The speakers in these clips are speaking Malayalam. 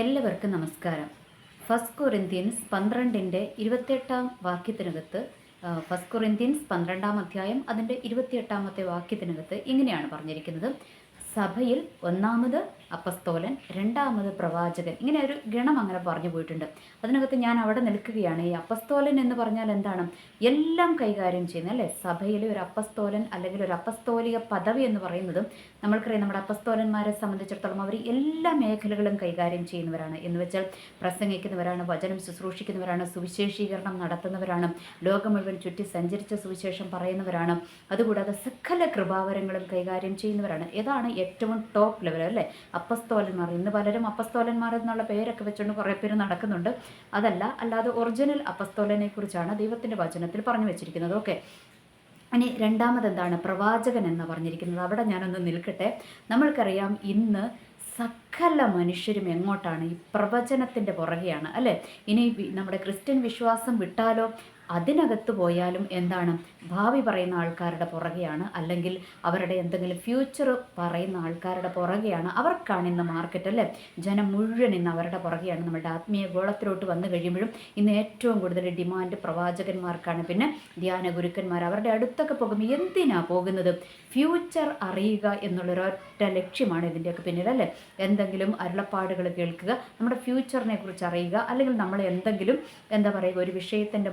എല്ലാവർക്കും നമസ്കാരം. ഫസ്റ്റ് കൊറിന്ത്യൻസ് പന്ത്രണ്ടിന്റെ ഇരുപത്തിയെട്ടാം വാക്യത്തിനകത്ത് ഫസ്റ്റ് കൊറിന്ത്യൻസ് പന്ത്രണ്ടാം അധ്യായം അതിന്റെ ഇരുപത്തിയെട്ടാമത്തെ വാക്യത്തിനകത്ത് ഇങ്ങനെയാണ് പറഞ്ഞിരിക്കുന്നത്. സഭയിൽ ഒന്നാമത് അപ്പസ്തോലൻ രണ്ടാമത് പ്രവാചകൻ. ഇങ്ങനെ ഒരു ഗണം അങ്ങനെ പറഞ്ഞു പോയിട്ടുണ്ട്. അതിനകത്ത് ഞാൻ അവിടെ നിൽക്കുകയാണ്. ഈ അപ്പസ്തോലൻ എന്ന് പറഞ്ഞാൽ എന്താണ്? എല്ലാം കൈകാര്യം ചെയ്യുന്നത് അല്ലേ? സഭയിലെ ഒരു അപ്പസ്തോലൻ അല്ലെങ്കിൽ ഒരു അപ്പസ്തോലിക പദവി എന്ന് പറയുന്നതും നമ്മൾക്കറിയാം നമ്മുടെ അപ്പസ്തോലന്മാരെ സംബന്ധിച്ചിടത്തോളം അവർ എല്ലാ മേഖലകളും കൈകാര്യം ചെയ്യുന്നവരാണ് എന്ന് വെച്ചാൽ പ്രസംഗിക്കുന്നവരാണ് വചനം ശുശ്രൂഷിക്കുന്നവരാണ് സുവിശേഷീകരണം നടത്തുന്നവരാണ് ലോകം മുഴുവൻ ചുറ്റി സഞ്ചരിച്ച സുവിശേഷം പറയുന്നവരാണ്. അതുകൂടാതെ സകല കൃപാവരങ്ങളും കൈകാര്യം ചെയ്യുന്നവരാണ്. ഇതാണ് ഏറ്റവും ടോപ്പ് ലെവൽ അല്ലേ? അപ്പസ്തോലന്മാർ ഇന്ന് പലരും അപ്പസ്തോലന്മാർ എന്നുള്ള പേരൊക്കെ വെച്ചുകൊണ്ട് കുറേ പേര് നടക്കുന്നുണ്ട്. അതല്ല അല്ലാതെ ഒറിജിനൽ അപ്പസ്തോലനെ കുറിച്ചാണ് ദൈവത്തിന്റെ വചനത്തിൽ പറഞ്ഞു വെച്ചിരിക്കുന്നത്. ഓക്കെ. ഇനി രണ്ടാമത് എന്താണ് പ്രവാചകൻ എന്ന് പറഞ്ഞിരിക്കുന്നത്. അവിടെ ഞാനൊന്ന് നിൽക്കട്ടെ. നമ്മൾക്കറിയാം ഇന്ന് സകല മനുഷ്യരും എങ്ങോട്ടാണ്? ഈ പ്രവചനത്തിന്റെ പുറകെയാണ് അല്ലേ? ഇനി നമ്മുടെ ക്രിസ്ത്യൻ വിശ്വാസം വിട്ടാലോ? അതിനകത്ത് പോയാലും എന്താണ് ഭാവി പറയുന്ന ആൾക്കാരുടെ പുറകെയാണ് അല്ലെങ്കിൽ അവരുടെ എന്തെങ്കിലും ഫ്യൂച്ചർ പറയുന്ന ആൾക്കാരുടെ പുറകെയാണ്. അവർക്കാണ് ഇന്ന് മാർക്കറ്റ് അല്ലേ? ജനം മുഴുവൻ ഇന്ന് അവരുടെ പുറകെയാണ്. നമ്മുടെ ആത്മീയ ഗോളത്തിലോട്ട് വന്നു കഴിയുമ്പോഴും ഇന്ന് ഏറ്റവും കൂടുതൽ ഡിമാൻഡ് പ്രവാചകന്മാർക്കാണ്. പിന്നെ ധ്യാന ഗുരുക്കന്മാർ അവരുടെ അടുത്തൊക്കെ പോകുമ്പോൾ എന്തിനാ പോകുന്നത്? ഫ്യൂച്ചർ അറിയുക എന്നുള്ളൊരൊറ്റ ലക്ഷ്യമാണ് ഇതിന്റെയൊക്കെ പിന്നിൽ അല്ലേ? എന്തെങ്കിലും അരുളപ്പാടുകൾ കേൾക്കുക നമ്മുടെ ഫ്യൂച്ചറിനെ കുറിച്ച് അറിയുക അല്ലെങ്കിൽ നമ്മൾ എന്തെങ്കിലും എന്താ പറയുക ഒരു വിഷയത്തിന്റെ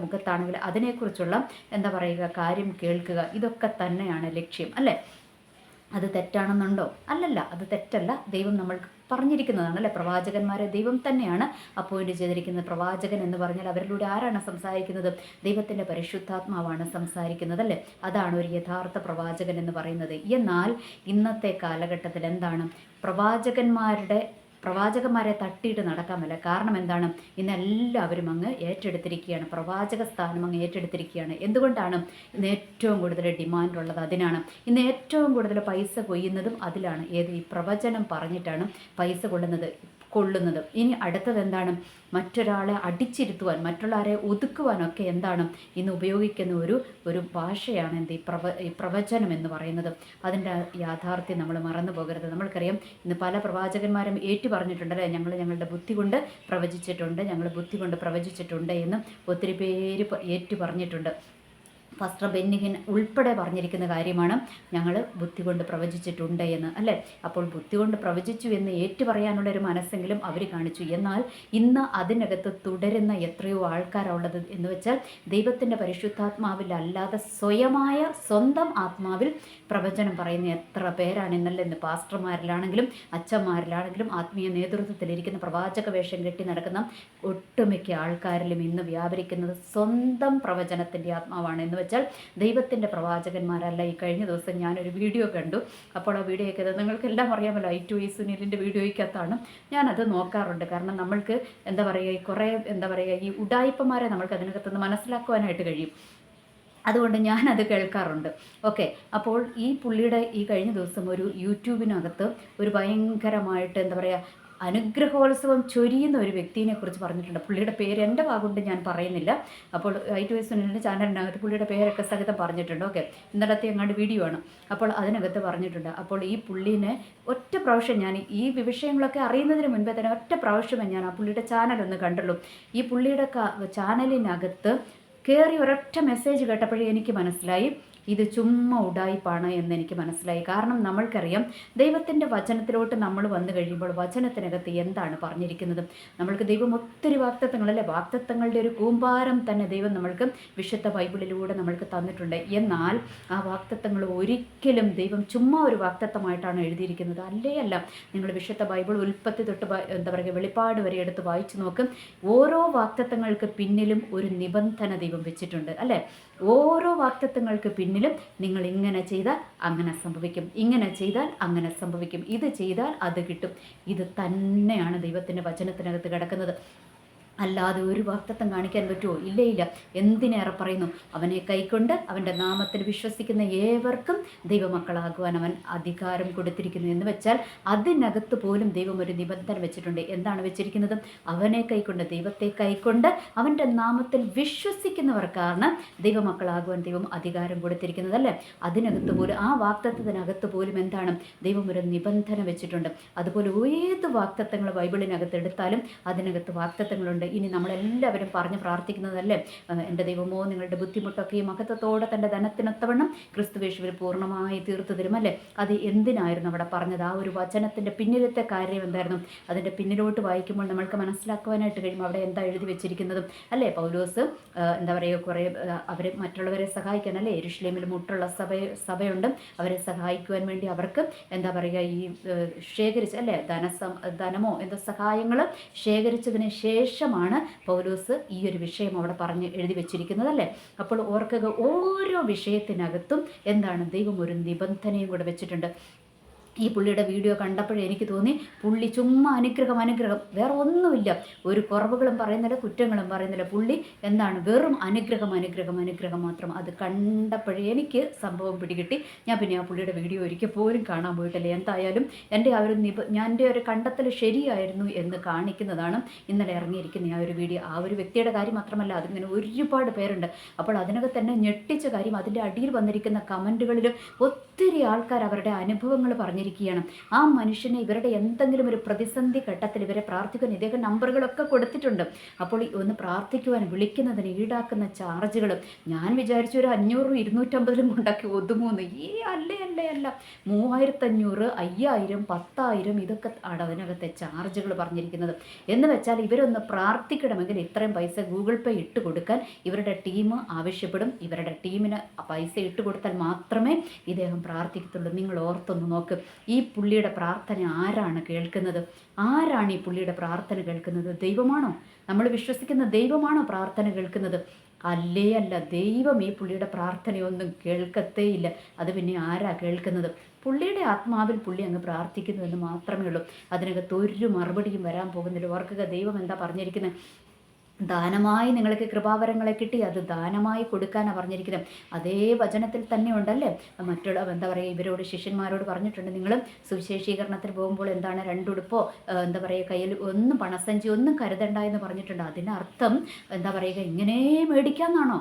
മുഖത്താണെങ്കിൽ അതിനെക്കുറിച്ചുള്ള എന്താ പറയുക കാര്യം കേൾക്കുക. ഇതൊക്കെ തന്നെയാണ് ലക്ഷ്യം. അല്ലേ? അത് തെറ്റാണെന്നുണ്ടോ? അല്ലല്ല അത് തെറ്റല്ല. ദൈവം നമ്മൾക്ക് പറഞ്ഞിരിക്കുന്നതാണ് അല്ലെ? പ്രവാചകന്മാരെ ദൈവം തന്നെയാണ് അപ്പോയിന്റ് ചെയ്തിരിക്കുന്നത്. പ്രവാചകൻ എന്ന് പറഞ്ഞാൽ അവരിലൂടെ ആരാണ് സംസാരിക്കുന്നത്? ദൈവത്തിന്റെ പരിശുദ്ധാത്മാവാണ് സംസാരിക്കുന്നത് അല്ലേ? അതാണ് ഒരു യഥാർത്ഥ പ്രവാചകൻ എന്ന് പറയുന്നത്. എന്നാൽ ഇന്നത്തെ കാലഘട്ടത്തിൽ എന്താണ്? പ്രവാചകന്മാരുടെ പ്രവാചകന്മാരെ തട്ടിയിട്ട് നടക്കാമല്ല കാരണം എന്താണ്? ഇന്ന് എല്ലാവരും അങ്ങ് ഏറ്റെടുത്തിരിക്കുകയാണ്. പ്രവാചക സ്ഥാനം അങ്ങ് ഏറ്റെടുത്തിരിക്കുകയാണ്. എന്തുകൊണ്ടാണ് ഇന്ന് ഏറ്റവും കൂടുതൽ ഡിമാൻഡ് ഉള്ളത് അതിനാണ്? ഇന്ന് ഏറ്റവും കൂടുതൽ പൈസ കൊയ്യുന്നതും അതിലാണ്. ഏത് ഈ പ്രവചനം പറഞ്ഞിട്ടാണ് പൈസ കൊള്ളുന്നത്? കൊള്ളുന്നത്. ഇനി അടുത്തത് എന്താണ് മറ്റൊരാളെ അടിച്ചിരുത്തുവാൻ മറ്റുള്ളവരെ ഒതുക്കുവാനൊക്കെ എന്താണ്? ഇന്ന് ഉപയോഗിക്കുന്ന ഒരു ഒരു ഭാഷയാണ് എന്ത്? ഈ പ്രവ ഈ പ്രവചനം എന്ന് പറയുന്നത്. അതിന്റെ യാഥാർത്ഥ്യം നമ്മൾ മറന്നു പോകരുത്. നമ്മൾക്കറിയാം ഇന്ന് പല പ്രവാചകന്മാരും ഏറ്റു പറഞ്ഞിട്ടുണ്ടല്ലേ ഞങ്ങൾ ഞങ്ങളുടെ ബുദ്ധി കൊണ്ട് പ്രവചിച്ചിട്ടുണ്ട് ഞങ്ങൾ ബുദ്ധി കൊണ്ട് പ്രവചിച്ചിട്ടുണ്ട് എന്ന് ഒത്തിരി പേര് ഏറ്റു പറഞ്ഞിട്ടുണ്ട് ഫസ്റ്റർ ബെന്നിഹിൻ ഉൾപ്പെടെ പറഞ്ഞിരിക്കുന്ന കാര്യമാണ് ഞങ്ങൾ ബുദ്ധി കൊണ്ട് പ്രവചിച്ചിട്ടുണ്ട് എന്ന് അല്ലേ? അപ്പോൾ ബുദ്ധി കൊണ്ട് പ്രവചിച്ചു എന്ന് ഏറ്റു പറയാനുള്ള ഒരു മനസ്സെങ്കിലും അവർ കാണിച്ചു. എന്നാൽ ഇന്ന് അതിനകത്ത് തുടരുന്ന എത്രയോ ആൾക്കാരുള്ളത് എന്ന് വെച്ചാൽ ദൈവത്തിന്റെ പരിശുദ്ധാത്മാവിലല്ലാതെ സ്വയമായ സ്വന്തം ആത്മാവിൽ പ്രവചനം പറയുന്ന എത്ര പേരാണ് ഇന്നലെ ഇന്ന് പാസ്റ്റർമാരിലാണെങ്കിലും അച്ഛന്മാരിലാണെങ്കിലും ആത്മീയ നേതൃത്വത്തിലിരിക്കുന്ന പ്രവാചക വേഷം കെട്ടി നടക്കുന്ന ഒട്ടുമിക്ക ആൾക്കാരിലും ഇന്ന് വ്യാപരിക്കുന്നത് സ്വന്തം പ്രവചനത്തിന്റെ ആത്മാവാണ് എന്ന് വെച്ചാൽ ദൈവത്തിന്റെ പ്രവാചകന്മാരല്ല. ഈ കഴിഞ്ഞ ദിവസം ഞാനൊരു വീഡിയോ കണ്ടു. അപ്പോൾ ആ വീഡിയോ ഒക്കെ നിങ്ങൾക്കെല്ലാം അറിയാമല്ലോ. ഐ ടു ഈ സുനിലിന്റെ വീഡിയോയ്ക്കകത്താണ് ഞാനത് നോക്കാറുണ്ട്. കാരണം നമ്മൾക്ക് എന്താ പറയുക ഈ കുറേ എന്താ പറയുക ഈ ഉഡായിപ്പന്മാരെ നമ്മൾക്ക് അതിനകത്തുനിന്ന് മനസ്സിലാക്കുവാനായിട്ട് കഴിയും. അതുകൊണ്ട് ഞാനത് കേൾക്കാറുണ്ട്. ഓക്കെ. അപ്പോൾ ഈ പുള്ളിയുടെ ഈ കഴിഞ്ഞ ദിവസം ഒരു യൂട്യൂബിനകത്ത് ഒരു ഭയങ്കരമായിട്ട് എന്താ പറയുക അനുഗ്രഹോത്സവം ചൊരിയുന്ന ഒരു വ്യക്തിനെ കുറിച്ച് പറഞ്ഞിട്ടുണ്ട്. പുള്ളിയുടെ പേര് എന്റെ ഭാഗമുണ്ട് ഞാൻ പറയുന്നില്ല. അപ്പോൾ ഐ ടു സുനിലിന്റെ ചാനലിനകത്ത് പുള്ളിയുടെ പേരൊക്കെ സഹിതം പറഞ്ഞിട്ടുണ്ട്. ഓക്കെ. ഇന്നലത്തെ എങ്ങാണ്ട് വീഡിയോ ആണ്. അപ്പോൾ അതിനകത്ത് പറഞ്ഞിട്ടുണ്ട്. അപ്പോൾ ഈ പുള്ളീനെ ഒറ്റ പ്രാവശ്യം ഞാൻ ഈ വിഷയങ്ങളൊക്കെ അറിയുന്നതിന് മുൻപേ തന്നെ ഒറ്റ പ്രാവശ്യമേ ഞാൻ ആ പുള്ളിയുടെ ചാനലൊന്ന് കണ്ടുള്ളൂ. ഈ പുള്ളിയുടെ ചാനലിനകത്ത് കയറി ഒരൊറ്റ മെസ്സേജ് കേട്ടപ്പോഴേ എനിക്ക് മനസ്സിലായി. ഇത് ചുമ്മാ ഉടായിപ്പാണ് എന്ന് എനിക്ക് മനസ്സിലായി. കാരണം നമ്മൾക്കറിയാം ദൈവത്തിന്റെ വചനത്തിലോട്ട് നമ്മൾ വന്നു കഴിയുമ്പോൾ വചനത്തിനകത്ത് എന്താണ് പറഞ്ഞിരിക്കുന്നത്? നമ്മൾക്ക് ദൈവം ഒത്തിരി വാക്തത്വങ്ങളല്ലേ വാക്തത്വങ്ങളുടെ ഒരു കൂമ്പാരം തന്നെ ദൈവം നമ്മൾക്ക് വിശുദ്ധ ബൈബിളിലൂടെ നമ്മൾക്ക് തന്നിട്ടുണ്ട്. എന്നാൽ ആ വാക്തത്വങ്ങൾ ഒരിക്കലും ദൈവം ചുമ്മാ ഒരു വാക്തത്വമായിട്ടാണ് എഴുതിയിരിക്കുന്നത്. അല്ലേ അല്ല. നിങ്ങൾ വിശുദ്ധ ബൈബിൾ ഉൽപ്പത്തി തൊട്ട് എന്താ പറയുക വെളിപ്പാട് വരെ എടുത്ത് വായിച്ചു നോക്കും. ഓരോ വാക്തത്വങ്ങൾക്ക് പിന്നിലും ഒരു നിബന്ധന ദൈവം വെച്ചിട്ടുണ്ട്. അല്ലേ? ഓരോ വാക്തത്വങ്ങൾക്ക് പിന്നിലും നിങ്ങൾ ഇങ്ങനെ ചെയ്താൽ അങ്ങനെ സംഭവിക്കും. ഇങ്ങനെ ചെയ്താൽ അങ്ങനെ സംഭവിക്കും. ഇത് ചെയ്താൽ അത് കിട്ടും. ഇത് തന്നെയാണ് ദൈവത്തിന്റെ വചനത്തിനകത്ത് കിടക്കുന്നത്. അല്ലാതെ ഒരു വാക്തത്വം കാണിക്കാൻ പറ്റുമോ ഇല്ല ഇല്ല. എന്തിനേറെ പറയുന്നു? അവനെ കൈക്കൊണ്ട് അവന്റെ നാമത്തിൽ വിശ്വസിക്കുന്ന ഏവർക്കും ദൈവമക്കളാകുവാൻ അവൻ അധികാരം കൊടുത്തിരിക്കുന്നു എന്ന് വെച്ചാൽ അതിനകത്ത് പോലും ദൈവം ഒരു നിബന്ധന വെച്ചിട്ടുണ്ട്. എന്താണ് വെച്ചിരിക്കുന്നത്? അവനെ കൈക്കൊണ്ട് ദൈവത്തെ കൈക്കൊണ്ട് അവന്റെ നാമത്തിൽ വിശ്വസിക്കുന്നവർക്കാണ് ദൈവമക്കളാകുവാൻ ദൈവം അധികാരം കൊടുത്തിരിക്കുന്നത് അല്ലേ? അതിനകത്ത് പോലും ആ വാക്തത്വത്തിനകത്ത് പോലും എന്താണ്? ദൈവം ഒരു നിബന്ധന വെച്ചിട്ടുണ്ട്. അതുപോലെ ഏത് വാക്തത്വങ്ങൾ ബൈബിളിനകത്ത് എടുത്താലും അതിനകത്ത് വാക്തത്വങ്ങളുണ്ട്. ഇനി നമ്മളെല്ലാവരും പറഞ്ഞ് പ്രാർത്ഥിക്കുന്നതല്ലേ? എന്റെ ദൈവമോ നിങ്ങളുടെ ബുദ്ധിമുട്ടൊക്കെ മഹത്വത്തോടെ തന്റെ ധനത്തിനൊത്തവണ്ണം ക്രിസ്തുവേശുവിൽ പൂർണമായി തീർത്തു തരും അല്ലേ അത് എന്തിനായിരുന്നു അവിടെ പറഞ്ഞത്? ആ ഒരു വചനത്തിന്റെ പിന്നിലത്തെ കാര്യം എന്തായിരുന്നു? അതിന്റെ പിന്നിലോട്ട് വായിക്കുമ്പോൾ നമ്മൾക്ക് മനസ്സിലാക്കുവാനായിട്ട് കഴിയും അവിടെ എന്താ എഴുതി വെച്ചിരിക്കുന്നതും. അല്ലേ പൗലോസ്? എന്താ പറയുക കുറേ അവർ മറ്റുള്ളവരെ സഹായിക്കാൻ അല്ലേ? എരുഷ്ലേമിൽ മുട്ടുള്ള സഭ സഭയുണ്ട്. അവരെ സഹായിക്കുവാൻ വേണ്ടി അവർക്ക് എന്താ പറയുക ഈ ശേഖരിച്ച് അല്ലേ? ധനസ ധനമോ എന്തോ സഹായങ്ങൾ ശേഖരിച്ചതിന് ശേഷമാണ് പൗലോസ് ഈ ഒരു വിഷയം അവിടെ പറഞ്ഞ് എഴുതി വെച്ചിരിക്കുന്നത് അല്ലേ അപ്പോൾ ഓർക്കുക ഓരോ വിഷയത്തിനകത്തും എന്താണ് ദൈവം ഒരു നിബന്ധനയും കൂടെ വെച്ചിട്ടുണ്ട്. ഈ പുള്ളിയുടെ വീഡിയോ കണ്ടപ്പോഴേ എനിക്ക് തോന്നി പുള്ളി ചുമ്മാ അനുഗ്രഹം അനുഗ്രഹം. വേറെ ഒന്നുമില്ല. ഒരു കുറവുകളും പറയുന്നില്ല കുറ്റങ്ങളും പറയുന്നില്ല. പുള്ളി എന്താണ്? വെറും അനുഗ്രഹം അനുഗ്രഹം അനുഗ്രഹം മാത്രം. അത് കണ്ടപ്പോഴേ എനിക്ക് സംഭവം പിടികിട്ടി. ഞാൻ പിന്നെ ആ പുള്ളിയുടെ വീഡിയോ ഒരിക്കൽ പോലും കാണാൻ പോയിട്ടില്ല. എന്തായാലും എന്റെ ആ ഒരു നിബ ഞാൻ എന്റെ ഒരു കണ്ടെത്തൽ ശരിയായിരുന്നു എന്ന് കാണിക്കുന്നതാണ് ഇന്നലെ ഇറങ്ങിയിരിക്കുന്ന ആ ഒരു വീഡിയോ. ആ ഒരു വ്യക്തിയുടെ കാര്യം മാത്രമല്ല അതിങ്ങനെ ഒരുപാട് പേരുണ്ട്. അപ്പോൾ അതിനകത്ത് തന്നെ ഞെട്ടിച്ച കാര്യം അതിന്റെ അടിയിൽ വന്നിരിക്കുന്ന കമന്റുകളിലും ഒത്തിരി ആൾക്കാർ അവരുടെ അനുഭവങ്ങൾ പറഞ്ഞിരിക്കുകയാണ് ആ മനുഷ്യനെ ഇവരുടെ എന്തെങ്കിലും ഒരു പ്രതിസന്ധി ഘട്ടത്തിൽ ഇവരെ പ്രാർത്ഥിക്കാൻ ഇദ്ദേഹം നമ്പറുകളൊക്കെ കൊടുത്തിട്ടുണ്ട്. അപ്പോൾ ഒന്ന് പ്രാർത്ഥിക്കുവാൻ വിളിക്കുന്നതിന് ഈടാക്കുന്ന ചാർജുകൾ ഞാൻ വിചാരിച്ചു ഒരു അഞ്ഞൂറും ഇരുന്നൂറ്റമ്പതിലും ഉണ്ടാക്കി ഒതുങ്ങുന്നു ഈ അല്ലേ അല്ലേ അല്ല. മൂവായിരത്തഞ്ഞൂറ് അയ്യായിരം പത്തായിരം ഇതൊക്കെ ആണ് അതിനകത്തെ ചാർജുകൾ പറഞ്ഞിരിക്കുന്നത്. എന്ന് വെച്ചാൽ ഇവരൊന്ന് പ്രാർത്ഥിക്കണമെങ്കിൽ ഇത്രയും പൈസ ഗൂഗിൾ പേ ഇട്ട് കൊടുക്കാൻ ഇവരുടെ ടീം ആവശ്യപ്പെടും. ഇവരുടെ ടീമിന് പൈസ ഇട്ട് കൊടുത്താൽ മാത്രമേ ഇദ്ദേഹം പ്രാർത്ഥിക്കത്തുള്ളൂ. നിങ്ങൾ ഓർത്തൊന്ന് നോക്ക്. ഈ പുള്ളിയുടെ പ്രാർത്ഥന ആരാണ് കേൾക്കുന്നത്? ആരാണ് ഈ പുള്ളിയുടെ പ്രാർത്ഥന കേൾക്കുന്നത്? ദൈവമാണോ? നമ്മൾ വിശ്വസിക്കുന്ന ദൈവമാണോ പ്രാർത്ഥന കേൾക്കുന്നത്? അല്ലേ അല്ല ദൈവം ഈ പുള്ളിയുടെ പ്രാർത്ഥനയൊന്നും കേൾക്കത്തേയില്ല. അത് പിന്നെ ആരാ കേൾക്കുന്നത്? പുള്ളിയുടെ ആത്മാവിൽ പുള്ളി അങ്ങ് പ്രാർത്ഥിക്കുന്നു എന്ന് മാത്രമേ ഉള്ളൂ. അതിനകത്ത് ഒരു മറുപടിയും വരാൻ പോകുന്നില്ല. ഓർക്കുക ദൈവം എന്താ പറഞ്ഞിരിക്കുന്നത് ദാനമായി നിങ്ങൾക്ക് കൃപാവരങ്ങളെ കിട്ടി അത് ദാനമായി കൊടുക്കാനാണ് പറഞ്ഞിരിക്കുന്നത്. അതേ വചനത്തിൽ തന്നെ ഉണ്ടല്ലേ മറ്റുള്ള എന്താ പറയുക ഇവരോട് ശിഷ്യന്മാരോട് പറഞ്ഞിട്ടുണ്ട്. നിങ്ങൾ സുവിശേഷീകരണത്തിന് പോകുമ്പോൾ എന്താണ് രണ്ടുടുപ്പോ എന്താ പറയുക കയ്യിൽ ഒന്നും പണസഞ്ചി ഒന്നും കരുതണ്ട എന്ന് പറഞ്ഞിട്ടുണ്ട്. അതിനർത്ഥം എന്താ പറയുക ഇങ്ങനെ മേടിക്കാമെന്നാണോ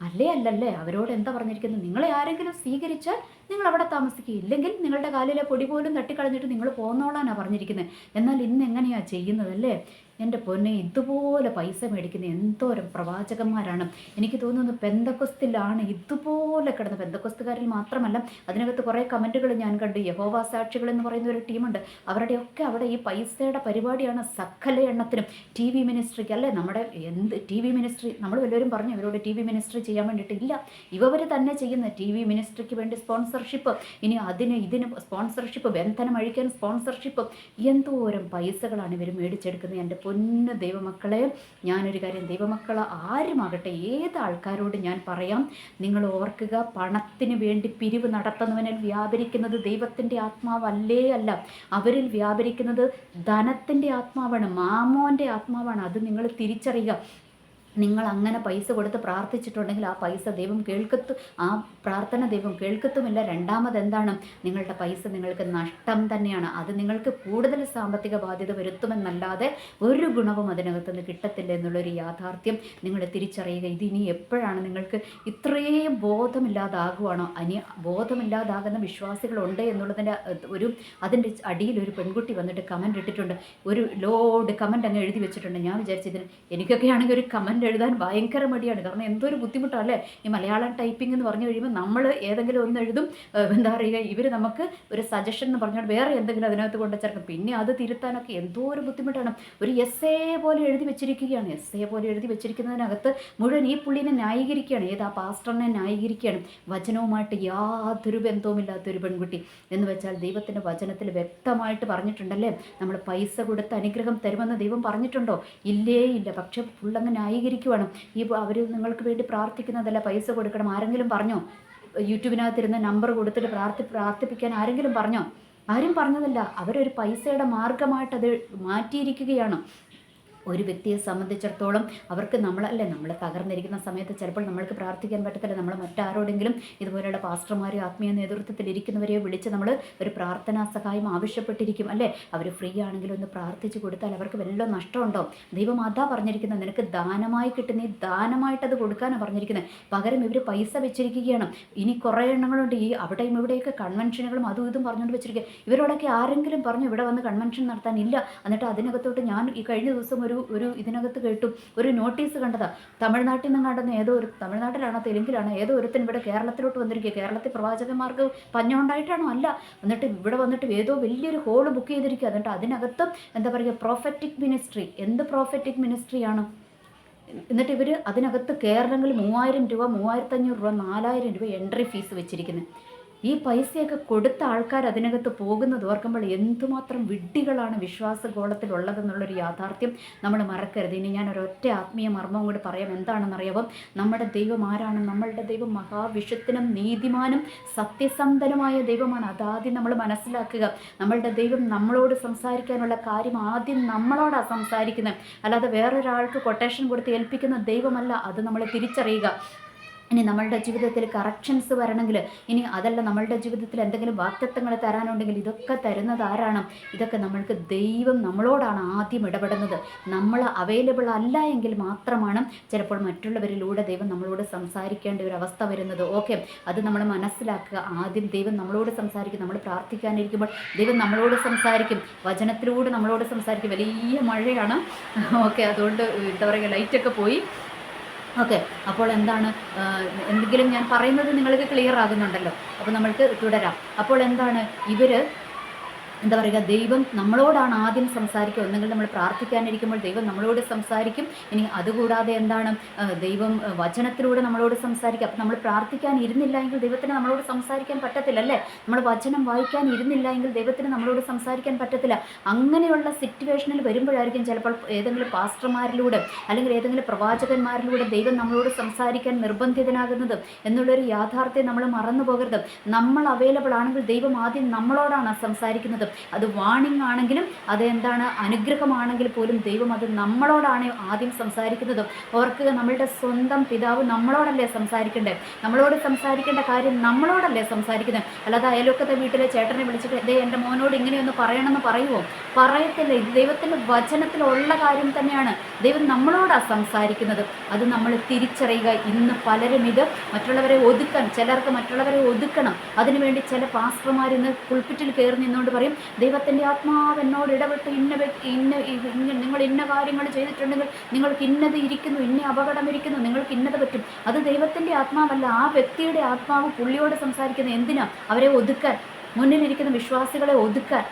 അല്ലേ അല്ലല്ലേ? അവരോട് എന്താ പറഞ്ഞിരിക്കുന്നത്? നിങ്ങളെ ആരെങ്കിലും സ്വീകരിച്ചാൽ നിങ്ങൾ അവിടെ താമസിക്കുക. ഇല്ലെങ്കിൽ നിങ്ങളുടെ കാലിലെ പൊടി പോലും തട്ടിക്കളഞ്ഞിട്ട് നിങ്ങൾ പോന്നോളാനാണ് പറഞ്ഞിരിക്കുന്നത് എന്നാൽ ഇന്ന് എങ്ങനെയാണ് ചെയ്യുന്നത് അല്ലേ എന്റെ പൊന്നെ ഇതുപോലെ പൈസ മേടിക്കുന്ന എന്തോരം പ്രവാചകന്മാരാണ്. എനിക്ക് തോന്നുന്നു പെന്തക്കൊസ്തിലാണ് ഇതുപോലെ കിടന്ന്. പെന്തക്കൊസ്തുകാരിൽ മാത്രമല്ല അതിനകത്ത് കുറേ കമന്റുകൾ ഞാൻ കണ്ടു. യഹോവ സാക്ഷികൾ എന്ന് പറയുന്ന ഒരു ടീമുണ്ട്. അവരുടെയൊക്കെ അവിടെ ഈ പൈസയുടെ പരിപാടിയാണ് സകല എണ്ണത്തിനും. ടി വി മിനിസ്ട്രിക്ക് അല്ലേ? നമ്മുടെ എന്ത് ടി വി മിനിസ്ട്രി നമ്മൾ വല്ലവരും പറഞ്ഞു ഇവരോട് ടി വി മിനിസ്ട്രി ചെയ്യാൻ വേണ്ടിയിട്ട് ഇല്ല. ഇവർ തന്നെ ചെയ്യുന്ന ടി വി മിനിസ്ട്രിക്ക് വേണ്ടി സ്പോൺസർഷിപ്പ് ഇനി അതിന് ഇതിന് സ്പോൺസർഷിപ്പ് ബന്ധനം അഴിക്കാൻ സ്പോൺസർഷിപ്പ് എന്തോരം പൈസകളാണ് ഇവർ മേടിച്ചെടുക്കുന്നത് എന്റെ പൊന്ന് ദൈവമക്കളെ. ഞാനൊരു കാര്യം ദൈവമക്കൾ ആരുമാകട്ടെ ഏത് ആൾക്കാരോട് ഞാൻ പറയാം? നിങ്ങൾ ഓർക്കുക പണത്തിന് വേണ്ടി പിരിവ് നടത്തുന്നവനിൽ വ്യാപരിക്കുന്നത് ദൈവത്തിന്റെ ആത്മാവല്ലേ അല്ല. അവരിൽ വ്യാപരിക്കുന്നത് ധനത്തിന്റെ ആത്മാവാണ് മാമോന്റെ ആത്മാവാണ്. അത് നിങ്ങൾ തിരിച്ചറിയുക. നിങ്ങൾ അങ്ങനെ പൈസ കൊടുത്ത് പ്രാർത്ഥിച്ചിട്ടുണ്ടെങ്കിൽ ആ പൈസ ദൈവം കേൾക്കത്തു ആ പ്രാർത്ഥന ദൈവം കേൾക്കത്തുമില്ല. രണ്ടാമത് എന്താണ് നിങ്ങളുടെ പൈസ നിങ്ങൾക്ക് നഷ്ടം തന്നെയാണ്. അത് നിങ്ങൾക്ക് കൂടുതൽ സാമ്പത്തിക ബാധ്യത വരുത്തുമെന്നല്ലാതെ ഒരു ഗുണവും അതിനകത്തുനിന്ന് കിട്ടത്തില്ല എന്നുള്ളൊരു യാഥാർത്ഥ്യം നിങ്ങൾ തിരിച്ചറിയുക. ഇതിനി എപ്പോഴാണ് നിങ്ങൾക്ക് ഇത്രയും ബോധമില്ലാതാകുവാണോ? അനി ബോധമില്ലാതാകുന്ന വിശ്വാസികളുണ്ട് എന്നുള്ളതിന്റെ ഒരു അതിന്റെ അടിയിൽ ഒരു പെൺകുട്ടി വന്നിട്ട് കമന്റ് ഇട്ടിട്ടുണ്ട്. ഒരു ലോഡ് കമന്റ് അങ്ങ് എഴുതി വെച്ചിട്ടുണ്ട്. ഞാൻ വിചാരിച്ചതിന് എനിക്കൊക്കെയാണെങ്കിൽ ഒരു ഒരു കമന്റ് എഴുതാൻ ഭയങ്കര മടിയാണ്. കാരണം എന്തൊരു അല്ലേ ഈ മലയാളം ടൈപ്പിംഗ് എന്ന് പറഞ്ഞു കഴിയുമ്പോൾ നമ്മൾ ഏതെങ്കിലും ഒന്ന് എഴുതും എന്താ പറയുക ഇവർ നമുക്ക് ഒരു സജഷൻ എന്ന് പറഞ്ഞാൽ വേറെ എന്തെങ്കിലും അതിനകത്ത് കൊണ്ട് പിന്നെ അത് തിരുത്താനൊക്കെ എന്തോ ഒരു ബുദ്ധിമുട്ടാണ്. ഒരു എസ് എ പോലെ എഴുതി വെച്ചിരിക്കുകയാണ്. എസ് എ പോലെ എഴുതി വെച്ചിരിക്കുന്നതിനകത്ത് മുഴുവൻ ഈ പുള്ളിനെ ന്യായീകരിക്കുകയാണ്. ഏത് പാസ്റ്ററിനെ ന്യായീകരിക്കുകയാണ്. വചനവുമായിട്ട് യാതൊരു ബന്ധവുമില്ലാത്തൊരു പെൺകുട്ടി എന്ന് വെച്ചാൽ ദൈവത്തിന്റെ വചനത്തിൽ വ്യക്തമായിട്ട് പറഞ്ഞിട്ടുണ്ടല്ലേ? നമ്മൾ പൈസ കൊടുത്ത് അനുഗ്രഹം തരുമെന്ന് ദൈവം പറഞ്ഞിട്ടുണ്ടോ? ഇല്ലേ ഇല്ല. പക്ഷെ ഫുള്ളങ്ങ് ന്യായീകരിക്കുവാണ് ഈ അവർ നിങ്ങൾക്ക് വേണ്ടി പ്രാർത്ഥിക്കുന്നതല്ല പൈസ കൊടുക്കണം. ആരെങ്കിലും പറഞ്ഞോ? യൂട്യൂബിനകത്തിരുന്ന് നമ്പർ കൊടുത്തിട്ട് പ്രാർത്ഥി പ്രാർത്ഥിപ്പിക്കാൻ ആരെങ്കിലും പറഞ്ഞോ? ആരും പറഞ്ഞതല്ല. അവരൊരു പൈസയുടെ മാർഗമായിട്ട് അത് മാറ്റിയിരിക്കുകയാണ്. ഒരു വ്യക്തിയെ സംബന്ധിച്ചിടത്തോളം അവർക്ക് നമ്മളല്ലേ നമ്മൾ തകർന്നിരിക്കുന്ന സമയത്ത് ചിലപ്പോൾ നമ്മൾക്ക് പ്രാർത്ഥിക്കാൻ പറ്റത്തില്ല. നമ്മൾ മറ്റാരോടെങ്കിലും ഇതുപോലെയുള്ള പാസ്റ്റർമാരെയോ ആത്മീയ നേതൃത്വത്തിൽ ഇരിക്കുന്നവരെയോ വിളിച്ച് നമ്മൾ ഒരു പ്രാർത്ഥനാ സഹായം ആവശ്യപ്പെട്ടിരിക്കും അല്ലേ? അവർ ഫ്രീ ആണെങ്കിലും ഒന്ന് പ്രാർത്ഥിച്ചു കൊടുത്താൽ അവർക്ക് വല്ല നഷ്ടമുണ്ടോ? ദൈവം അതാ പറഞ്ഞിരിക്കുന്നത് നിനക്ക് ദാനമായി കിട്ടുന്ന ഈ ദാനമായിട്ടത് കൊടുക്കാനാണ് പറഞ്ഞിരിക്കുന്നത്. പകരം ഇവർ പൈസ വെച്ചിരിക്കുകയാണ്. ഇനി കുറേ എണ്ണങ്ങളുണ്ട്. ഈ അവിടെയും ഇവിടെയൊക്കെ കൺവെൻഷനുകളും അതും ഇതും പറഞ്ഞുകൊണ്ട് വെച്ചിരിക്കുക. ഇവരോടൊക്കെ ആരെങ്കിലും പറഞ്ഞു ഇവിടെ വന്ന് കൺവെൻഷൻ നടത്താനില്ല എന്നിട്ട് അതിനകത്തോട്ട് ഞാൻ ഈ കഴിഞ്ഞ ദിവസം ഒരു ഒരു ഒരു ഇതിനകത്ത് കേട്ടു. ഒരു നോട്ടീസ് കണ്ടതാ. തമിഴ്നാട്ടിൽ നിന്ന് കണ്ടെന്ന് ഏതോ ഒരു തമിഴ്നാട്ടിലാണോ തെലുങ്കിലാണോ ഏതോ ഒരുത്തൻ ഇവിടെ കേരളത്തിലോട്ട് വന്നിരിക്കുക കേരളത്തിൽ പ്രവാചകന്മാർക്ക് പഞ്ഞുണ്ടായിട്ടാണോ അല്ല. എന്നിട്ട് ഇവിടെ വന്നിട്ട് ഏതോ വലിയൊരു ഹോൾ ബുക്ക് ചെയ്തിരിക്കുക എന്നിട്ട് അതിനകത്തും എന്താ പറയുക പ്രോഫറ്റിക് മിനിസ്ട്രി എന്ത് പ്രോഫറ്റിക് മിനിസ്ട്രിയാണ് എന്നിട്ട് ഇവർ അതിനകത്ത് കേരളങ്ങളിൽ മൂവായിരം രൂപ മൂവായിരത്തഞ്ഞൂറ് രൂപ നാലായിരം രൂപ എൻട്രി ഫീസ് വെച്ചിരിക്കുന്നത് ഈ പൈസയൊക്കെ കൊടുത്ത ആൾക്കാർ അതിനകത്ത് പോകുന്നത് ഓർക്കുമ്പോൾ എന്തുമാത്രം വിഡ്ഢികളാണ് വിശ്വാസഗോളത്തിലുള്ളതെന്നുള്ളൊരു യാഥാർത്ഥ്യം നമ്മൾ മറക്കരുത്. ഇനി ഞാൻ ഒരൊറ്റ ആത്മീയ മർമ്മം കൂടി പറയാം. എന്താണെന്നറിയാവും? നമ്മുടെ ദൈവം ആരാണ്? നമ്മളുടെ ദൈവം മഹാവിശുദ്ധനും നീതിമാനും സത്യസന്ധനുമായ ദൈവമാണ്. അതാദ്യം നമ്മൾ മനസ്സിലാക്കുക നമ്മളുടെ ദൈവം നമ്മളോട് സംസാരിക്കാനുള്ള കാര്യം ആദ്യം നമ്മളോടാണ് സംസാരിക്കുന്നത്. അല്ലാതെ വേറൊരാൾക്ക് കൊട്ടേഷൻ കൊടുത്ത് ഏൽപ്പിക്കുന്ന ദൈവമല്ല. അത് നമ്മൾ തിരിച്ചറിയുക. ഇനി നമ്മളുടെ ജീവിതത്തിൽ കറക്ഷൻസ് വരണമെങ്കിൽ ഇനി അതല്ല നമ്മളുടെ ജീവിതത്തിൽ എന്തെങ്കിലും വാക്തത്വങ്ങൾ തരാനുണ്ടെങ്കിൽ ഇതൊക്കെ തരുന്നത് ആരാണ്? ഇതൊക്കെ നമ്മൾക്ക് ദൈവം നമ്മളോടാണ് ആദ്യം ഇടപെടുന്നത്. നമ്മൾ അവൈലബിൾ അല്ല എങ്കിൽ മാത്രമാണ് ചിലപ്പോൾ മറ്റുള്ളവരിലൂടെ ദൈവം നമ്മളോട് സംസാരിക്കേണ്ട ഒരു അവസ്ഥ വരുന്നത്. ഓക്കെ അത് നമ്മൾ മനസ്സിലാക്കുക. ആദ്യം ദൈവം നമ്മളോട് സംസാരിക്കും. നമ്മൾ പ്രാർത്ഥിക്കാനിരിക്കുമ്പോൾ ദൈവം നമ്മളോട് സംസാരിക്കും. വചനത്തിലൂടെ നമ്മളോട് സംസാരിക്കും. വലിയ മഴയാണ്. ഓക്കെ അതുകൊണ്ട് എന്താ പറയുക ലൈറ്റൊക്കെ പോയി. ഓക്കെ. അപ്പോൾ എന്താണ് എന്തെങ്കിലും ഞാൻ പറയുന്നത് നിങ്ങൾക്ക് ക്ലിയർ ആകുന്നുണ്ടല്ലോ. അപ്പോൾ നമ്മൾക്ക് തുടരാം. അപ്പോൾ എന്താണ് ഇവർ എന്താ പറയുക ദൈവം നമ്മളോടാണ് ആദ്യം സംസാരിക്കുക. ഒന്നെങ്കിൽ നമ്മൾ പ്രാർത്ഥിക്കാനിരിക്കുമ്പോൾ ദൈവം നമ്മളോട് സംസാരിക്കും. ഇനി അതുകൂടാതെ എന്താണ്? ദൈവം വചനത്തിലൂടെ നമ്മളോട് സംസാരിക്കുക അപ്പം നമ്മൾ പ്രാർത്ഥിക്കാൻ ഇരുന്നില്ല എങ്കിൽ ദൈവത്തിന് നമ്മളോട് സംസാരിക്കാൻ പറ്റത്തില്ല അല്ലേ? നമ്മൾ വചനം വായിക്കാൻ ഇരുന്നില്ല എങ്കിൽ ദൈവത്തിന് നമ്മളോട് സംസാരിക്കാൻ പറ്റത്തില്ല. അങ്ങനെയുള്ള സിറ്റുവേഷനിൽ വരുമ്പോഴായിരിക്കും ചിലപ്പോൾ ഏതെങ്കിലും പാസ്റ്റർമാരിലൂടെ അല്ലെങ്കിൽ ഏതെങ്കിലും പ്രവാചകന്മാരിലൂടെ ദൈവം നമ്മളോട് സംസാരിക്കാൻ നിർബന്ധിതനാകുന്നത് എന്നുള്ളൊരു യാഥാർത്ഥ്യം നമ്മൾ മറന്നു പോകരുത് നമ്മൾ അവൈലബിൾ ആണെങ്കിൽ ദൈവം ആദ്യം നമ്മളോടാണ് സംസാരിക്കുന്നത്. അത് വാണിംഗ് ആണെങ്കിലും അത് എന്താണ് അനുഗ്രഹമാണെങ്കിൽ പോലും ദൈവം അത് നമ്മളോടാണ് ആദ്യം സംസാരിക്കുന്നത്. ഓർക്കുക നമ്മളുടെ സ്വന്തം പിതാവ് നമ്മളോടല്ലേ സംസാരിക്കേണ്ടത് നമ്മളോട് സംസാരിക്കേണ്ട കാര്യം നമ്മളോടല്ലേ സംസാരിക്കുന്നത്? അല്ലാതെ അയലൊക്കത്തെ വീട്ടിലെ ചേട്ടനെ വിളിച്ചിട്ട് ദേ എന്റെ മോനോട് ഇങ്ങനെയൊന്ന് പറയണമെന്ന് പറയുമോ പറയത്തില്ല. ഇത് ദൈവത്തിന്റെ വചനത്തിലുള്ള കാര്യം തന്നെയാണ്. ദൈവം നമ്മളോടാണ് സംസാരിക്കുന്നത്. അത് നമ്മൾ തിരിച്ചറിയുക. ഇന്ന് പലരും ഇത് മറ്റുള്ളവരെ ഒതുക്കാൻ ചിലർക്ക് മറ്റുള്ളവരെ ഒതുക്കണം. അതിനുവേണ്ടി ചില പാസ്റ്റർമാർ ഇന്ന് പുൾപ്പിറ്റിൽ കയറി നിന്നുകൊണ്ട് പറയും ദൈവത്തിന്റെ ആത്മാവ് എന്നോട് ഇടപെട്ട് ഇന്ന ഇന്ന നിങ്ങൾ ഇന്ന കാര്യങ്ങൾ ചെയ്തിട്ടുണ്ടെങ്കിൽ നിങ്ങൾക്ക് ഇന്നത് ഇരിക്കുന്നു ഇന്ന അപകടം ഇരിക്കുന്നു നിങ്ങൾക്ക് ഇന്നത് പറ്റും. അത് ദൈവത്തിന്റെ ആത്മാവല്ല. ആ വ്യക്തിയുടെ ആത്മാവ് പുള്ളിയോട് സംസാരിക്കുന്നത് എന്തിനാ? അവരെ ഒതുക്കാൻ. മുന്നിലിരിക്കുന്ന വിശ്വാസികളെ ഒതുക്കാൻ.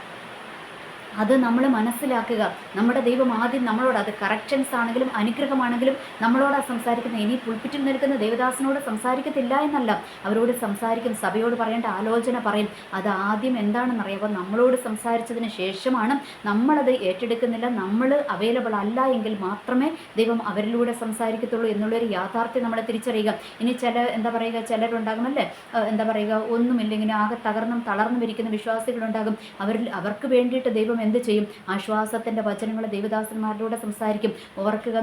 അത് നമ്മൾ മനസ്സിലാക്കുക. നമ്മുടെ ദൈവം ആദ്യം നമ്മളോട് അത് കറക്ഷൻസ് ആണെങ്കിലും അനുഗ്രഹമാണെങ്കിലും നമ്മളോട് സംസാരിക്കുന്ന ഇനി പുൽപ്പിറ്റിൽ നിൽക്കുന്ന ദേവദാസനോട് സംസാരിക്കത്തില്ല എന്നല്ല. അവരോട് സംസാരിക്കും സഭയോട് പറയേണ്ട ആലോചന പറയും. അത് ആദ്യം എന്താണെന്നറിയാമോ നമ്മളോട് സംസാരിച്ചതിന് ശേഷമാണ് നമ്മളത് ഏറ്റെടുക്കുന്നില്ല. നമ്മൾ അവൈലബിൾ അല്ല എങ്കിൽ മാത്രമേ ദൈവം അവരിലൂടെ സംസാരിക്കത്തുള്ളൂ എന്നുള്ളൊരു യാഥാർത്ഥ്യം നമ്മളെ തിരിച്ചറിയുക. ഇനി ചില എന്താ പറയുക ചിലരുണ്ടാകുമല്ലേ എന്താ പറയുക ഒന്നുമില്ല ആകെ തകർന്നും തളർന്നും ഇരിക്കുന്ന വിശ്വാസികളുണ്ടാകും. അവരിൽ അവർക്ക് വേണ്ടിയിട്ട് ദൈവം എന്ത് ചെയ്യും? ആശ്വാസത്തിന്റെ വചനങ്ങൾ ദേവദാസന്മാരിലൂടെ സംസാരിക്കും. ഓർക്കുക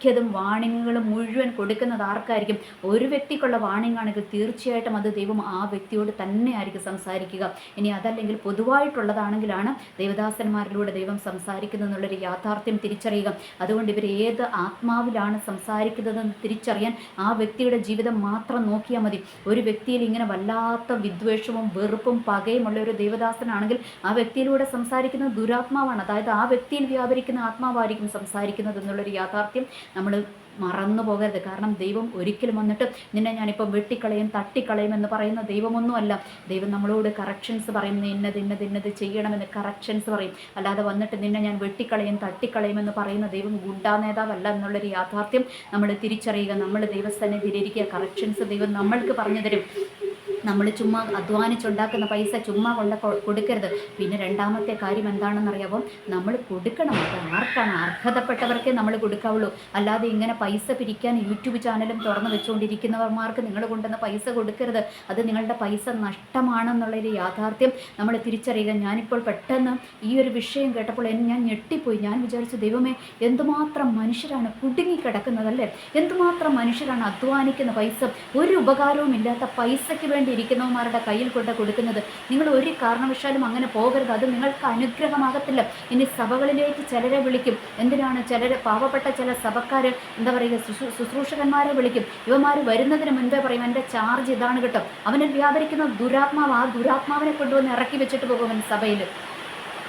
മിക്കതും വാണിങ്ങുകളും മുഴുവൻ കൊടുക്കുന്നത് ആർക്കായിരിക്കും? ഒരു വ്യക്തിക്കുള്ള വാണിംഗ് ആണെങ്കിൽ തീർച്ചയായിട്ടും അത് ദൈവം ആ വ്യക്തിയോട് തന്നെ ആയിരിക്കും സംസാരിക്കുക. ഇനി അതല്ലെങ്കിൽ പൊതുവായിട്ടുള്ളതാണെങ്കിലാണ് ദേവദാസന്മാരിലൂടെ ദൈവം സംസാരിക്കുന്നത് എന്നുള്ളൊരു യാഥാർത്ഥ്യം തിരിച്ചറിയുക. അതുകൊണ്ട് ഇവർ ഏത് ആത്മാവിലാണ് സംസാരിക്കുന്നതെന്ന് തിരിച്ചറിയാൻ ആ വ്യക്തിയുടെ ജീവിതം മാത്രം നോക്കിയാൽ മതി. ഒരു വ്യക്തിയിൽ ഇങ്ങനെ വല്ലാത്ത വിദ്വേഷവും വെറുപ്പും പകയുമുള്ള ഒരു ദേവദാസനാണെങ്കിൽ ആ വ്യക്തിയിലൂടെ സംസാരിക്കുന്നത് ദുരാത്മാവാണ്. അതായത് ആ വ്യക്തിയിൽ വ്യാപരിക്കുന്ന ആത്മാവായിരിക്കും സംസാരിക്കുന്നത് എന്നുള്ളൊരു യാഥാർത്ഥ്യം നമ്മൾ മറന്നു പോകരുത്. കാരണം ദൈവം ഒരിക്കലും വന്നിട്ട് നിന്നെ ഞാനിപ്പോൾ വെട്ടിക്കളയും തട്ടിക്കളയും എന്ന് പറയുന്ന ദൈവമൊന്നുമല്ല. ദൈവം നമ്മളോട് കറക്ഷൻസ് പറയും. ഇന്നത് ഇന്നത് ഇന്നത് ചെയ്യണമെന്ന് കറക്ഷൻസ് പറയും. അല്ലാതെ വന്നിട്ട് നിന്നെ ഞാൻ വെട്ടിക്കളയും തട്ടിക്കളയും എന്ന് പറയുന്ന ദൈവം ഗുണ്ടാ നേതാവല്ല എന്നുള്ളൊരു യാഥാർത്ഥ്യം നമ്മൾ തിരിച്ചറിയുക. നമ്മൾ ദൈവസന്നിധിയിലിരിക്കുക. കറക്ഷൻസ് ദൈവം നമ്മൾക്ക് പറഞ്ഞു തരും. നമ്മൾ ചുമ്മാ അധ്വാനിച്ചുണ്ടാക്കുന്ന പൈസ ചുമ്മാ കൊണ്ട് കൊടുക്കരുത്. പിന്നെ രണ്ടാമത്തെ കാര്യം എന്താണെന്നറിയാമോ നമ്മൾ കൊടുക്കണം. അത് ആർക്കാണ്? അർഹതപ്പെട്ടവർക്കേ നമ്മൾ കൊടുക്കാവുള്ളൂ. അല്ലാതെ ഇങ്ങനെ പൈസ പിരിക്കാൻ യൂട്യൂബ് ചാനലും തുറന്നു വെച്ചുകൊണ്ടിരിക്കുന്നവർമാർക്ക് നിങ്ങൾ കൊണ്ടുവന്ന പൈസ കൊടുക്കരുത്. അത് നിങ്ങളുടെ പൈസ നഷ്ടമാണെന്നുള്ളൊരു യാഥാർത്ഥ്യം നമ്മൾ തിരിച്ചറിയുക. ഞാനിപ്പോൾ പെട്ടെന്ന് ഈ ഒരു വിഷയം കേട്ടപ്പോൾ ഞാൻ ഞെട്ടിപ്പോയി. ഞാൻ വിചാരിച്ചു ദൈവമേ എന്തുമാത്രം മനുഷ്യരാണ് കുടുങ്ങിക്കിടക്കുന്നതല്ലേ? എന്തുമാത്രം മനുഷ്യരാണ് അധ്വാനിക്കുന്ന പൈസ? ഒരു ഉപകാരവും ഇല്ലാത്ത പൈസയ്ക്ക് വേണ്ടി ഇരിക്കുന്നവന്മാരുടെ കയ്യിൽ കൊണ്ട് കൊടുക്കുന്നത്. നിങ്ങൾ ഒരു കാരണവശാലും അങ്ങനെ പോകരുത്. അത് നിങ്ങൾക്ക് അനുഗ്രഹമാകത്തില്ല. ഇനി സഭകളിലേക്ക് ചിലരെ വിളിക്കും. എന്തിനാണ് ചിലരെ പാവപ്പെട്ട ചില സഭക്കാർ എന്താ പറയുക ശുശ്രൂ- ശുശ്രൂഷകന്മാരെ വിളിക്കും. ഇവന്മാർ വരുന്നതിന് മുൻപേ പറയും എന്റെ ചാർജ് ഇതാണ് കിട്ടും. അവനിൽ വ്യാപരിക്കുന്ന ദുരാത്മാവ് ആ ദുരാത്മാവിനെ കൊണ്ടുവന്ന് ഇറക്കി വെച്ചിട്ട് പോകും സഭയിൽ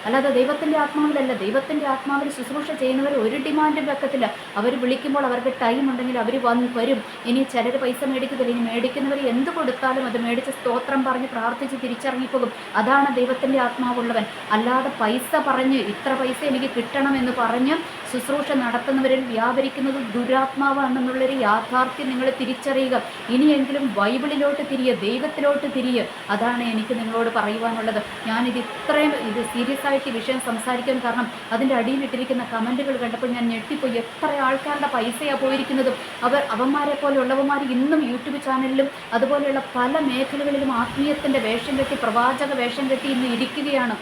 അല്ലാതെ ദൈവത്തിന്റെ ആത്മാവിലല്ല. ദൈവത്തിന്റെ ആത്മാവിൽ ശുശ്രൂഷ ചെയ്യുന്നവർ ഒരു ഡിമാൻഡും വെക്കത്തില്ല. അവർ വിളിക്കുമ്പോൾ അവർക്ക് ടൈം ഉണ്ടെങ്കിൽ അവർ വന്ന് വരും. ഇനി ചിലർ പൈസ മേടിക്കത്തില്ല. ഇനി മേടിക്കുന്നവർ എന്ത് കൊടുത്താലും അത് മേടിച്ച് സ്തോത്രം പറഞ്ഞ് പ്രാർത്ഥിച്ച് തിരിച്ചറങ്ങിപ്പോകും. അതാണ് ദൈവത്തിന്റെ ആത്മാവുള്ളവൻ. അല്ലാതെ പൈസ പറഞ്ഞ് ഇത്ര പൈസ എനിക്ക് കിട്ടണമെന്ന് പറഞ്ഞ് ശുശ്രൂഷ നടത്തുന്നവരിൽ വ്യാപരിക്കുന്നത് ദുരാത്മാവാണെന്നുള്ളൊരു യാഥാർത്ഥ്യം നിങ്ങൾ തിരിച്ചറിയുക. ഇനിയെങ്കിലും ബൈബിളിലോട്ട് തിരിയ ദൈവത്തിലോട്ട് തിരിയ അതാണ് എനിക്ക് നിങ്ങളോട് പറയുവാനുള്ളത്. ഞാനിത് ഇത്രയും ഇത് സീരിയസ് ആയിട്ട് വിഷയം സംസാരിക്കാൻ കാരണം അതിന്റെ അടിയിലിട്ടിരിക്കുന്ന കമന്റുകൾ കണ്ടപ്പോൾ ഞാൻ ഞെട്ടിപ്പോയി. എത്ര ആൾക്കാരുടെ പൈസയാണ് പോയിരിക്കുന്നതും. അവർ അവന്മാരെ പോലെയുള്ളവന്മാർ ഇന്നും യൂട്യൂബ് ചാനലിലും അതുപോലെയുള്ള പല മേഖലകളിലും ആത്മീയത്തിന്റെ വേഷം കെട്ടി പ്രവാചക വേഷം കെട്ടി ഇന്ന് ഇരിക്കുകയാണ്.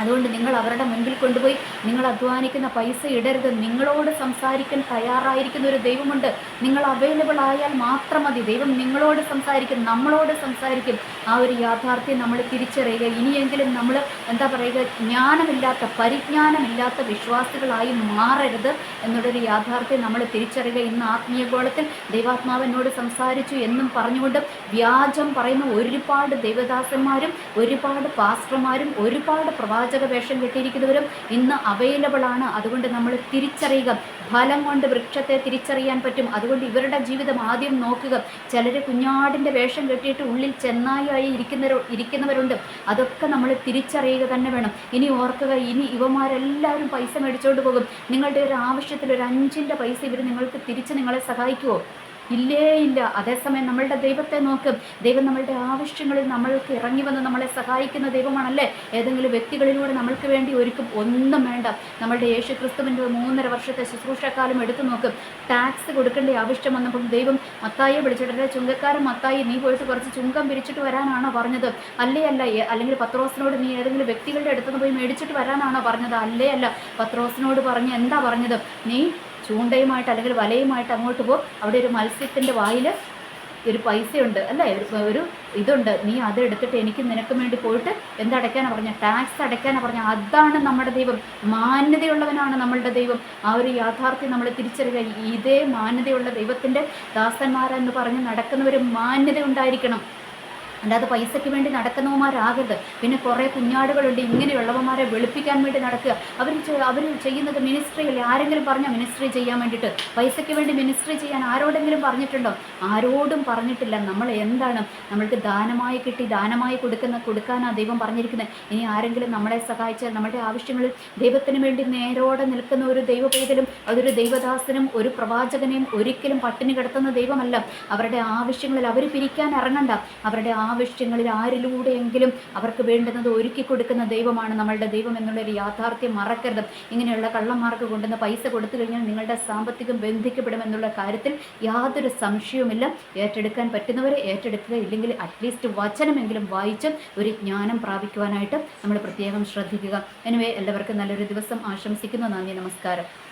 അതുകൊണ്ട് നിങ്ങൾ അവരുടെ മുൻപിൽ കൊണ്ടുപോയി നിങ്ങൾ അധ്വാനിക്കുന്ന പൈസ ഇടരുത്. നിങ്ങളോട് സംസാരിക്കാൻ തയ്യാറായിരിക്കുന്ന ഒരു ദൈവമുണ്ട്. നിങ്ങൾ അവൈലബിൾ ആയാൽ മാത്രം മതി. ദൈവം നിങ്ങളോട് സംസാരിക്കും നമ്മളോട് സംസാരിക്കും. ആ ഒരു യാഥാർത്ഥ്യം നമ്മൾ തിരിച്ചറിയുക. ഇനിയെങ്കിലും നമ്മൾ എന്താ പറയുക ജ്ഞാനമില്ലാത്ത പരിജ്ഞാനമില്ലാത്ത വിശ്വാസികളായി മാറരുത് എന്നുള്ളൊരു യാഥാർത്ഥ്യം നമ്മൾ തിരിച്ചറിയുക. ഇന്ന് ആത്മീയ ഗോളത്തിൽ ദൈവാത്മാവിനോട് സംസാരിച്ചു എന്നും പറഞ്ഞുകൊണ്ട് വ്യാജം പറയുന്ന ഒരുപാട് ദൈവദാസന്മാരും ഒരുപാട് പാസ്റ്റർമാരും ഒരുപാട് പ്രവാചക വേഷം കെട്ടിയിരിക്കുന്നവരും ഇന്ന് അവൈലബിൾ ആണ്. അതുകൊണ്ട് നമ്മൾ തിരിച്ചറിയുക. ഫലം കൊണ്ട് വൃക്ഷത്തെ തിരിച്ചറിയാൻ പറ്റും. അതുകൊണ്ട് ഇവരുടെ ജീവിതം ആദ്യം നോക്കുക. ചിലർ കുഞ്ഞാടിന്റെ വേഷം കെട്ടിയിട്ട് ഉള്ളിൽ ചെന്നായി ഇരിക്കുന്നവർ ഇരിക്കുന്നവരുണ്ട്. അതൊക്കെ നമ്മൾ തിരിച്ചറിയുക തന്നെ വേണം. ഇനി ഓർക്കുക ഇനി ഇവമാരെല്ലാവരും പൈസ മേടിച്ചുകൊണ്ട് പോകും. നിങ്ങളുടെ ഒരു ആവശ്യത്തിൽ ഒരു അഞ്ചിന്റെ പൈസ ഇവർ നിങ്ങൾക്ക് തിരിച്ച് നിങ്ങളെ സഹായിക്കുമോ ഇല്ലേ ഇല്ല. അതേസമയം നമ്മളുടെ ദൈവത്തെ നോക്കും. ദൈവം നമ്മളുടെ ആവശ്യങ്ങളിൽ നമ്മൾക്ക് ഇറങ്ങി വന്ന് നമ്മളെ സഹായിക്കുന്ന ദൈവമാണല്ലേ? ഏതെങ്കിലും വ്യക്തികളിലൂടെ നമ്മൾക്ക് വേണ്ടി ഒരുക്കും. ഒന്നും വേണ്ട. നമ്മളുടെ യേശു ക്രിസ്തുവിന്റെ മൂന്നര വർഷത്തെ ശുശ്രൂഷക്കാലം എടുത്തു നോക്കും. ടാക്സ് കൊടുക്കേണ്ട ആവശ്യം വന്നപ്പോൾ ദൈവം മത്തായിയെ വിളിച്ചിട്ട് ചുങ്കക്കാരൻ മത്തായി നീ പോയിട്ട് കുറച്ച് ചുങ്കം പിരിച്ചിട്ട് വരാനാണോ പറഞ്ഞത്? അല്ലേ അല്ല. അല്ലെങ്കിൽ പത്രോസിനോട് നീ ഏതെങ്കിലും വ്യക്തികളുടെ അടുത്തുനിന്ന് പോയി മേടിച്ചിട്ട് വരാനാണോ പറഞ്ഞത്? അല്ലേ അല്ല. പത്രോസിനോട് പറഞ്ഞ് എന്താ പറഞ്ഞത്? നീ ചൂണ്ടയുമായിട്ട് അല്ലെങ്കിൽ വലയുമായിട്ട് അങ്ങോട്ട് പോ. അവിടെ ഒരു മത്സ്യത്തിന്റെ വായിൽ ഒരു പൈസയുണ്ട് അല്ലേ? ഒരു- ഒരു ഇതുണ്ട്. നീ അത് എടുത്തിട്ട് എനിക്ക് നിനക്ക് വേണ്ടി പോയിട്ട് എന്തടയ്ക്കാനാണ് പറഞ്ഞ? ടാക്സ് അടയ്ക്കാനാണ് പറഞ്ഞ? അതാണ് നമ്മുടെ ദൈവം. മാന്യതയുള്ളവനാണ് നമ്മളുടെ ദൈവം. ആ ഒരു യാഥാർത്ഥ്യം നമ്മൾ തിരിച്ചറിയുക. ഇതേ മാന്യതയുള്ള ദൈവത്തിന്റെ ദാസന്മാരെന്ന് പറഞ്ഞ് നടക്കുന്നവർ മാന്യത ഉണ്ടായിരിക്കണം. അല്ലാതെ പൈസയ്ക്ക് വേണ്ടി നടക്കുന്നവന്മാരാകരുത്. പിന്നെ കുറേ കുഞ്ഞാടുകളുണ്ട് ഇങ്ങനെയുള്ളവന്മാരെ വെളുപ്പിക്കാൻ വേണ്ടി നടക്കുക. അവർ അവർ ചെയ്യുന്നത് മിനിസ്ട്രി അല്ലേ? ആരെങ്കിലും പറഞ്ഞ മിനിസ്ട്രി ചെയ്യാൻ വേണ്ടിയിട്ട്. പൈസയ്ക്ക് വേണ്ടി മിനിസ്ട്രി ചെയ്യാൻ ആരോടെങ്കിലും പറഞ്ഞിട്ടുണ്ടോ? ആരോടും പറഞ്ഞിട്ടില്ല. നമ്മൾ എന്താണ്? നമ്മൾക്ക് ദാനമായി കിട്ടി ദാനമായി കൊടുക്കുന്ന കൊടുക്കാനാണ് ദൈവം പറഞ്ഞിരിക്കുന്നത് ഇനി ആരെങ്കിലും നമ്മളെ സഹായിച്ചാൽ നമ്മുടെ ആവശ്യങ്ങളിൽ ദൈവത്തിന് വേണ്ടി നേരോടെ നിൽക്കുന്ന ഒരു ദൈവപേതലും അതൊരു ദൈവദാസനും ഒരു പ്രവാചകനെയും ഒരിക്കലും പട്ടിണി കിടത്തുന്ന ദൈവമല്ല. അവരുടെ ആവശ്യങ്ങളിൽ അവർ പിരിക്കാൻ ഇറങ്ങണ്ട. അവരുടെ ആവശ്യങ്ങളിൽ ആരിലൂടെയെങ്കിലും അവർക്ക് വേണ്ടുന്നത് ഒരുക്കി കൊടുക്കുന്ന ദൈവമാണ് നമ്മളുടെ ദൈവം എന്നുള്ളൊരു യാഥാർത്ഥ്യം മറക്കരുത്. ഇങ്ങനെയുള്ള കള്ളന്മാർക്ക് കൊണ്ടുവന്ന് പൈസ കൊടുത്തു കഴിഞ്ഞാൽ നിങ്ങളുടെ സാമ്പത്തികം ബന്ധിക്കപ്പെടുമെന്നുള്ള കാര്യത്തിൽ യാതൊരു സംശയവുമില്ല. ഏറ്റെടുക്കാൻ പറ്റുന്നവരെ ഏറ്റെടുക്കുക ഇല്ലെങ്കിൽ അറ്റ്ലീസ്റ്റ് വചനമെങ്കിലും വായിച്ച് ഒരു ജ്ഞാനം പ്രാപിക്കുവാനായിട്ട് നമ്മൾ പ്രത്യേകം ശ്രദ്ധിക്കുക. എനിവേ എല്ലാവർക്കും നല്ലൊരു ദിവസം ആശംസിക്കുന്നു. നന്ദി നമസ്കാരം.